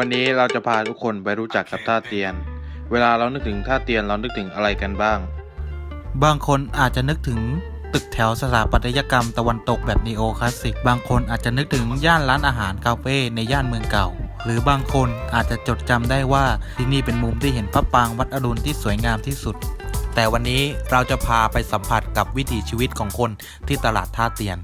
วันนี้เราจะพาทุกคนไปรู้จักกับท่าเตียน เวลาเรานึกถึงท่าเตียนเรานึกถึงอะไรกันบ้าง บางคนอาจจะนึกถึงตึกแถวสถาปัตยกรรมตะวันตกแบบนีโอคลาสสิก บางคนอาจจะนึกถึงย่านร้านอาหารคาเฟ่ในย่านเมืองเก่า หรือบางคนอาจจะจดจำได้ว่าที่นี่เป็นมุมที่เห็นพระปางวัดอรุณที่สวยงามที่สุด แต่วันนี้เราจะพาไปสัมผัสกับวิถีชีวิตของคนที่ตลาดท่าเตียน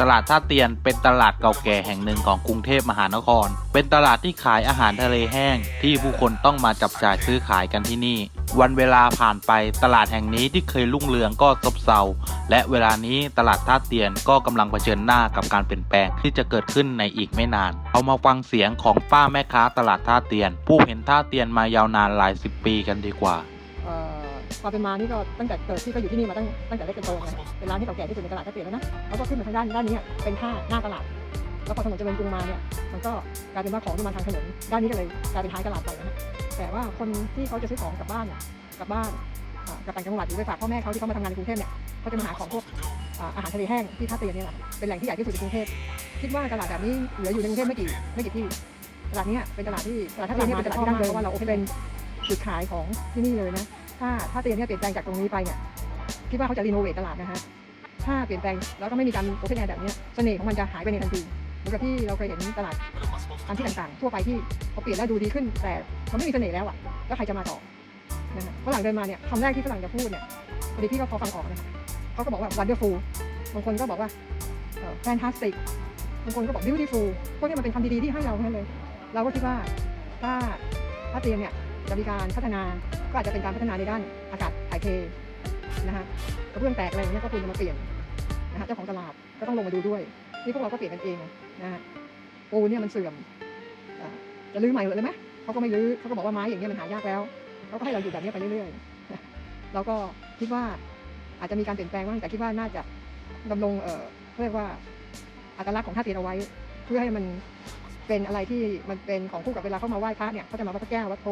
ตลาดท่าเตียนเป็นตลาดเก่าแก่แห่งหนึ่งของกรุงเทพมหานคร เป็นตลาดที่ขายอาหารทะเลแห้ง ที่ผู้คนต้องมาจับจ่ายซื้อขายกันที่นี่ วันเวลาผ่านไปตลาดแห่งนี้ที่เคยรุ่งเรืองก็ซบเซา และเวลานี้ตลาดท่าเตียนก็กำลังเผชิญหน้ากับการเปลี่ยนแปลงที่จะเกิดขึ้นในอีกไม่นาน เอามาฟังเสียงของป้าแม่ค้าตลาดท่าเตียน ผู้เห็นท่าเตียนมายาวนานหลายสิบปีกันดีกว่าเความเป็นมานี่ก็ตั้งแต่เกิดที่ก็อยู่ที่นี่มาตั้งตั้งแต่เล็กจนโตนะเป็นร้านที่เก่าแก่ที่สุดในตลาดท่าเตียนแล้วนะแล้วก็ขึ้นมาทางด้านด้านนี้เป็นท่าหน้าตลาดแล้วพอถนนเจริญกรุงมาเนี่ยมันก็กลายเป็นว่าของที่มาทางถนนด้านนี้ก็เลยกลายเป็นท้ายตลาดไปนะแต่ว่าคนที่เขาจะซื้อของกลับบ้านเนี่ยกลับบ้านกลับต่างจังหวัดหรือไปฝากพ่อแม่เขาที่เขามาทำงานในกรุงเทพเนี่ยเขาจะมาหาของพวกอาหารทะเลแห้งที่ท่าเตียนนี่แหละเป็นแหล่งที่ใหญ่ที่สุดในกรุงเทพคิดว่าตลาดแบบนี้เหลืออยู่ในกรุงเทพไม่กี่ไม่กี่ที่ตลาดนี้เป็นตลาดที่ตลาดท่าเตียนนี่เป็นตลาดที่ดังเดิมเพราะว่าเราเป็นจุดขายของที่นี่เลยนะ ถ้าถ้าเตียนเนี่ยเปลี่ยนแปลงจากตรงนี้ไปเนี่ยคิดว่าเขาจะรีโนเวทตลาดนะฮะถ้าเปลี่ยนแปลงแล้วก็ไม่มีการโอเพนแอร์แบบนี้เสน่ห์ของมันจะหายไปในทันทีเหมือนกับที่เราเคยเห็นตลาดตามที่ต่างๆ ทั่วไปที่เขาเปลี่ยนแล้วดูดีขึ้น แต่มันไม่มีเสน่ห์แล้วอะแล้วใครจะมาต่อนะฮะฝรั่งเดินมาเนี่ยคำแรกที่ฝรั่งจะพูดเนี่ยพอดีพี่ก็พอฟังออกนะคะเขาก็บอกว่า wonderful บางคนก็บอกว่าเอ่อ fantastic บางคนก็บอก beautiful พวกนี้มันเป็นคำดีๆที่ให้เราแค่นั้นเลย เราก็คิดว่าถ้าถ้าเตียงเนี่ยจะมีการพัฒนา ก็อาจจะเป็นการพัฒนาในด้านอากาศถ่ายเทนะฮะกระเบื้องแตกอะไรอย่างเงี้ยก็ควรจะมาเปลี่ยนนะฮะเจ้าของตลาดก็ต้องลงมาดูด้วยนี่พวกเราก็เปลี่ยนกันเองนะฮะปูนเนี่ยมันเสื่อมจะรื้อใหม่เลยไหมเขาก็ไม่รื้อเขาก็บอกว่าไม้อย่างเงี้ยมันหายากแล้วเขาก็ให้เราอยู่แบบนี้ไปเรื่อยๆเราก็คิดว่าอาจจะมีการเปลี่ยนแปลงบ้างแต่คิดว่าน่าจะดำรงเอ่อเรียกว่าอัตลักษณ์ของท่าเตียนเอาไว้ เพื่อให้มันเป็นอะไรที่มันเป็นของคู่กับเวลาเขามาไหว้พระเนี่ยเขาจะมาวัดพระแก้ววัดโพ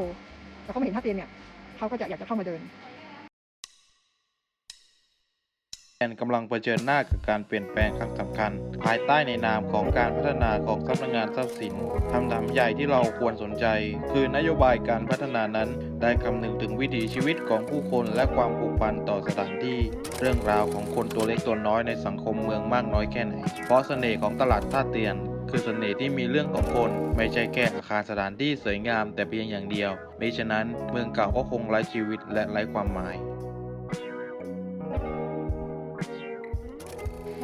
แต่เขาไม่เห็นท่าเตียนเนี่ย เขาก็จะอยากจะเข้ามาเดินแอนกำลังเผชิญหน้ากับการเปลี่ยนแปลงครั้งสำคัญ ภายใต้ในนามของการพัฒนาของสำนักงานทรัพย์สินคำถามใหญ่ที่เราควรสนใจ คือนโยบายการพัฒนานั้น ได้คำนึงถึงวิถีชีวิตของผู้คนและความผูกพันต่อสถานที่ เรื่องราวของคนตัวเล็กตัวน้อยในสังคมเมืองมากน้อยแค่ไหน เพราะเสน่ห์ของตลาดท่าเตียน คือเสน่ห์ที่มีเรื่องของคน ไม่ใช่แค่อาคารสถานที่สวยงามแต่เพียงอย่างเดียวมิฉะนั้นเมืองเก่าก็คงไร้ชีวิตและไร้ความหมาย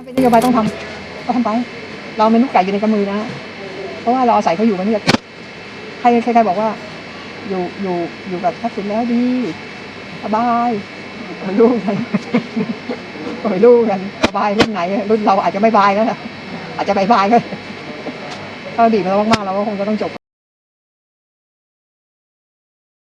เป็นนโยบายต้องทำก็ทำไป เราเป็นลูกไก่อยู่ในกำมือนะเพราะว่าเราอาศัยเขาอยู่มันนี่ใครใครใครบอกว่า อยู่อยู่อยู่กับทักษิณแล้วดีสบายไม่รู้กันไม่รู้กันสบายรุ่นไหน รุ่นเราอาจจะไม่บายแล้วนะอาจจะบายบายก็ ถ้าดีมาแล้วมากๆเราก็คงจะต้องจบ